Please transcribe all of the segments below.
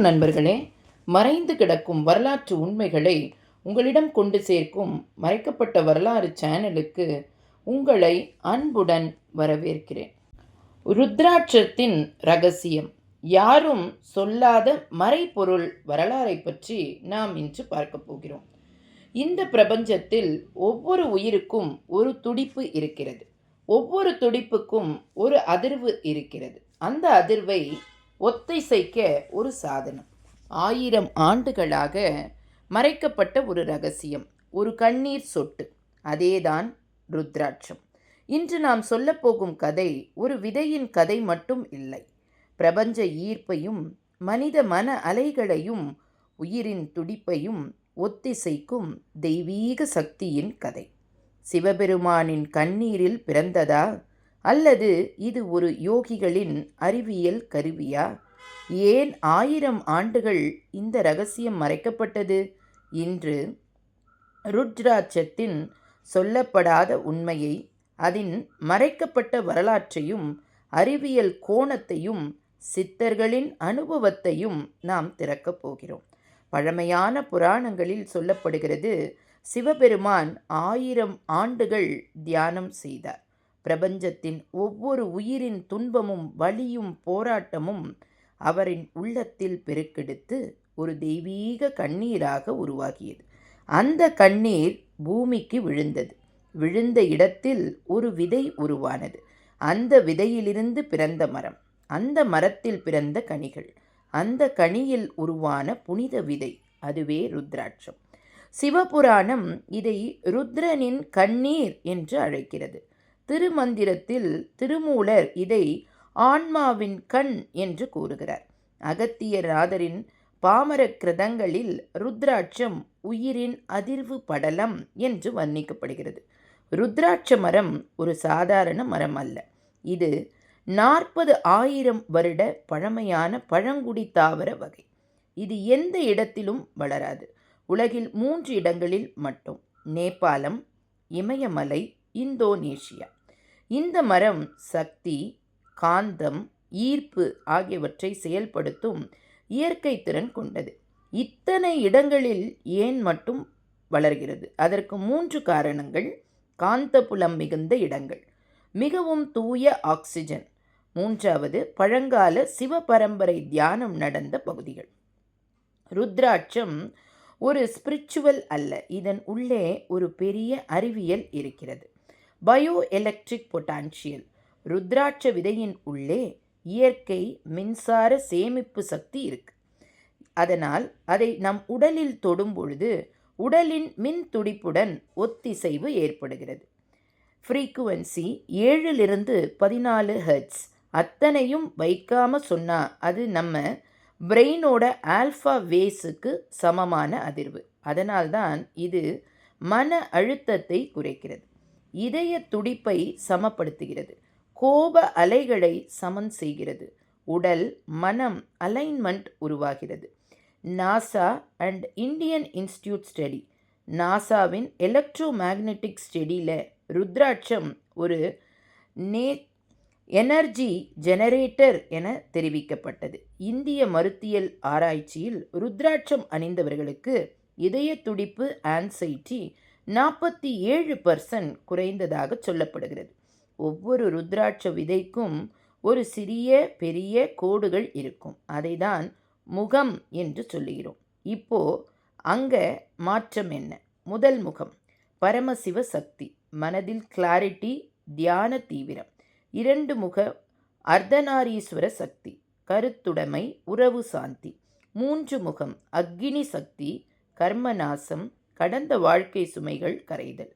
வணக்கம் நண்பர்களே. மறைந்து கிடக்கும் வரலாற்று உண்மைகளை உங்களிடம் கொண்டு சேர்க்கும் மறைக்கப்பட்ட வரலாறு சேனலுக்கு உங்களை அன்புடன் வரவேற்கிறேன். ருத்ராட்சத்தின் ரகசியம். யாரும் சொல்லாத மறைபொருள் வரலாறை பற்றி நாம் இன்று பார்க்க போகிறோம். இந்த பிரபஞ்சத்தில் ஒவ்வொரு உயிருக்கும் ஒரு துடிப்பு இருக்கிறது. ஒவ்வொரு துடிப்புக்கும் ஒரு அதிர்வு இருக்கிறது. அந்த அதிர்வை ஒத்திசைக்க ஒரு சாதனம். ஆயிரம் ஆண்டுகளாக மறைக்கப்பட்ட ஒரு ரகசியம் ஒரு கண்ணீர் சொட்டு. அதேதான் ருத்ராட்சம். இன்று நாம் சொல்லப்போகும் கதை ஒரு விதையின் கதை மட்டும் இல்லை. பிரபஞ்ச ஈர்ப்பையும் மனித மன அலைகளையும் உயிரின் துடிப்பையும் ஒத்திசைக்கும் தெய்வீக சக்தியின் கதை. சிவபெருமானின் கண்ணீரில் பிறந்ததா அல்லது இது ஒரு யோகிகளின் அறிவியல் கருவியா? ஏன் ஆயிரம் ஆண்டுகள் இந்த ரகசியம் மறைக்கப்பட்டது? இன்று ருத்ராட்சத்தின் சொல்லப்படாத உண்மையை அதன் மறைக்கப்பட்ட வரலாற்றையும் அறிவியல் கோணத்தையும் சித்தர்களின் அனுபவத்தையும் நாம் திறக்கப் போகிறோம். பழமையான புராணங்களில் சொல்லப்படுகிறது சிவபெருமான் ஆயிரம் ஆண்டுகள் தியானம் செய்தார். பிரபஞ்சத்தின் ஒவ்வொரு உயிரின் துன்பமும் வலியும் போராட்டமும் அவரின் உள்ளத்தில் பெருக்கெடுத்து ஒரு தெய்வீக கண்ணீராக உருவாகியது அந்த கண்ணீர் பூமிக்கு விழுந்தது. விழுந்த இடத்தில் ஒரு விதை உருவானது. அந்த விதையிலிருந்து பிறந்த மரம். அந்த மரத்தில் பிறந்த கனிகள். அந்த கனியில் உருவான புனித விதை. அதுவே ருத்ராட்சம். சிவபுராணம் இதை ருத்ரனின் கண்ணீர் என்று அழைக்கிறது. திருமந்திரத்தில் திருமூலர் இதை ஆன்மாவின் கண் என்று கூறுகிறார். அகத்தியராதரின் பாமர கிரதங்களில் ருத்ராட்சம் உயிரின் அதிர்வு படலம் என்று வர்ணிக்கப்படுகிறது. ருத்ராட்ச மரம் ஒரு சாதாரண மரம் அல்ல. இது நாற்பது ஆயிரம் வருட பழமையான பழங்குடி தாவர வகை. இது எந்த இடத்திலும் வளராது. உலகில் மூன்று இடங்களில் மட்டும். நேபாளம் இமயமலை இந்தோனேஷியா. இந்த மரம் சக்தி காந்தம் ஈர்ப்பு ஆகியவற்றை செயல்படுத்தும் இயற்கை திறன் கொண்டது. இத்தனை இடங்களில் ஏன் மட்டும் வளர்கிறது? அதற்கு மூன்று காரணங்கள். காந்தபுலம் மிகுந்த இடங்கள். மிகவும் தூய ஆக்சிஜன். மூன்றாவது பழங்கால சிவபரம்பரை தியானம் நடந்த பகுதிகள். ருத்ராட்சம் ஒரு ஸ்பிரிச்சுவல் அல்ல. இதன் உள்ளே ஒரு பெரிய அறிவியல் இருக்கிறது. Bio electric potential. ருத்ராட்ச விதையின் உள்ளே இயற்கை மின்சார சேமிப்பு சக்தி இருக்கு. அதனால் அதை நம் உடலில் தொடும் பொழுது உடலின் மின் துடிப்புடன் ஒத்திசைவு ஏற்படுகிறது. ஃப்ரீக்குவன்சி ஏழிலிருந்து பதினாலு ஹெர்ட்ஸ். அத்தனையும் வைக்காமல் சொன்னால் அது நம்ம பிரெயினோட ஆல்ஃபா வேஸுக்கு சமமான அதிர்வு. அதனால்தான் இது மன அழுத்தத்தை குறைக்கிறது. இதய துடிப்பை சமப்படுத்துகிறது. கோப அலைகளை சமன் செய்கிறது. உடல் மனம் அலைன்மெண்ட் உருவாகிறது. NASA and Indian institute study நாசாவின் எலக்ட்ரோ மேக்னெட்டிக் ஸ்டடியில் ருத்ராட்சம் ஒரு நே எனர்ஜி ஜெனரேட்டர் என தெரிவிக்கப்பட்டது. இந்திய மருத்தியல் ஆராய்ச்சியில் ருத்ராட்சம் அணிந்தவர்களுக்கு இதய துடிப்பு ஆன்சைட்டி நாற்பத்தி ஏழு பர்சன்ட் குறைந்ததாக சொல்லப்படுகிறது. ஒவ்வொரு ருத்ராட்ச விதைக்கும் ஒரு சிறிய பெரிய கோடுகள் இருக்கும். அதை தான் முகம் என்று சொல்லுகிறோம். இப்போ அங்கே மாற்றம் என்ன? முதல் முகம் பரமசிவ சக்தி மனதில் கிளாரிட்டி தியான தீவிரம். இரண்டு முக அர்த்தநாரீஸ்வர சக்தி கருத்துடைமை உறவு சாந்தி. மூன்று முகம் அக்னி சக்தி கர்மநாசம் கடந்த வாழ்க்கை சுமைகள் கரைதல்.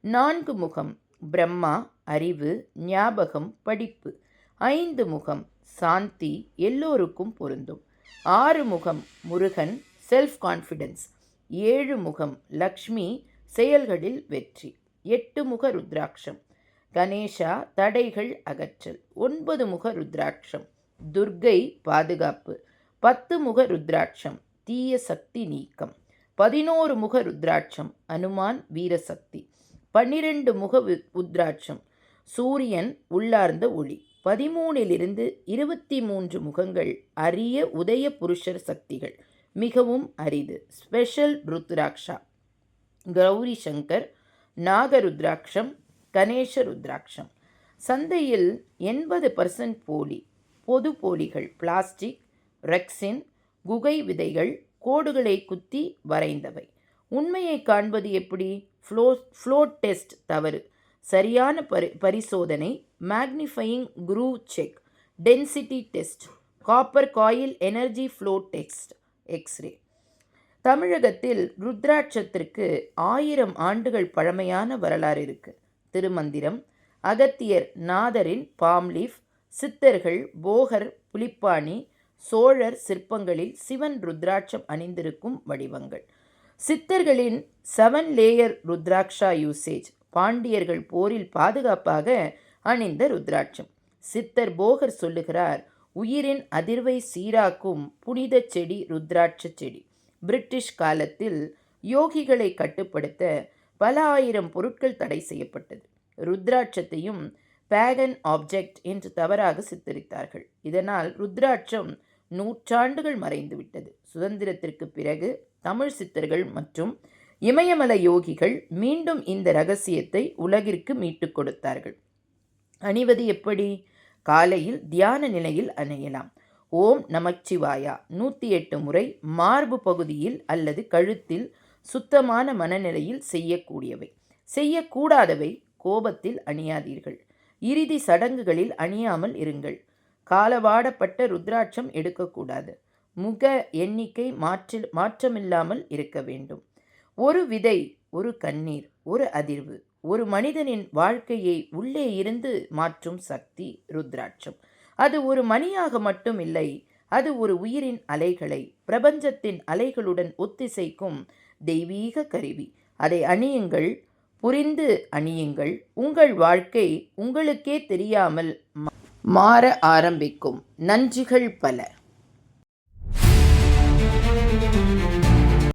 நான்கு முகம் பிரம்மா அறிவு ஞாபகம் படிப்பு. ஐந்து முகம் சாந்தி எல்லோருக்கும் பொருந்தும். ஆறு முகம் முருகன் செல்ஃப் கான்ஃபிடென்ஸ் ஏழு முகம் லக்ஷ்மி செயல்களில் வெற்றி. எட்டு முக ருத்ராட்சம். கணேஷா தடைகள் அகற்றல். ஒன்பது முக ருத்ராட்சம். துர்கை பாதுகாப்பு. பத்து முக ருத்ராட்சம். தீய சக்தி நீக்கம். பதினோரு முக ருத்ராட்சம் அனுமான் வீரசக்தி. பன்னிரண்டு முக ருத்ராட்சம் சூரியன் உள்ளார்ந்த ஒளி. பதிமூணிலிருந்து இருபத்தி மூன்று முகங்கள் அரிய உதய புருஷர் சக்திகள் மிகவும் அரிது. ஸ்பெஷல் ருத்ராட்சா கௌரி சங்கர் நாகருத்ராட்சம் கணேச ருத்ராட்சம். சந்தையில் எண்பது பர்சன்ட் போலி பொது போலிகள் பிளாஸ்டிக் ரெக்ஸின் குகை விதைகள் கோடுகளை குத்தி வரைந்தவை. உண்மையை காண்பது எப்படி? ஃப்ளோ ஃப்ளோட் டெஸ்ட் தவறு. சரியான பரி பரிசோதனை magnifying crew check density test copper coil energy flow test x-ray தமிழகத்தில் ருத்ராட்சத்திற்கு ஆயிரம் ஆண்டுகள் பழமையான வரலாறு இருக்கு. திருமந்திரம் அகத்தியர் நாதரின் பாம்லீஃப் சித்தர்கள் போகர் புலிப்பாணி சோழர் சிற்பங்களில் சிவன் ருத்ராட்சம் அணிந்திருக்கும் வடிவங்கள். சித்தர்களின் செவன் லேயர் ருத்ராட்சா யூசேஜ் பாண்டியர்கள் போரில் பாதுகாப்பாக அணிந்த ருத்ராட்சம். சித்தர் போகர் சொல்லுகிறார் உயிரின் அதிர்வை சீராக்கும் புனித செடி ருத்ராட்ச செடி. பிரிட்டிஷ் காலத்தில் யோகிகளை கட்டுப்படுத்த பல ஆயிரம் பொருட்கள் தடை செய்யப்பட்டது. ருத்ராட்சத்தையும் பேகன் ஆப்ஜெக்ட் என்று தவறாக சித்தரித்தார்கள். இதனால் ருத்ராட்சம் நூற்றாண்டுகள் மறைந்துவிட்டது சுதந்திரத்திற்கு பிறகு தமிழ் சித்தர்கள் மற்றும் இமயமல யோகிகள் மீண்டும் இந்த ரகசியத்தை உலகிற்கு மீட்டுக் கொடுத்தார்கள். அணிவது எப்படி? காலையில் தியான நிலையில் அணியலாம். ஓம் நமச்சிவாயா. நூற்றி எட்டு முறை மார்பு பகுதியில் அல்லது கழுத்தில் சுத்தமான மனநிலையில் செய்யக்கூடியவை. செய்யக்கூடாதவை கோபத்தில் அணியாதீர்கள். இறுதி சடங்குகளில் அணியாமல் இருங்கள். காலவாடப்பட்ட ருத்ராட்சம் எடுக்கக்கூடாது. முக எண்ணிக்கை மாற்றில் மாற்றமில்லாமல் இருக்க வேண்டும். ஒரு விதை ஒரு கண்ணீர் ஒரு அதிர்வு ஒரு மனிதனின் வாழ்க்கையை உள்ளே இருந்து மாற்றும் சக்தி ருத்ராட்சம். அது ஒரு மணியாக மட்டும் இல்லை அது ஒரு உயிரின் அலைகளை பிரபஞ்சத்தின் அலைகளுடன் ஒத்திசைக்கும் தெய்வீக கருவி. அதை அணியுங்கள் புரிந்து அணியுங்கள். உங்கள் வாழ்க்கை உங்களுக்கே தெரியாமல் மாற ஆரம்பிக்கும். நன்றிகள் பல.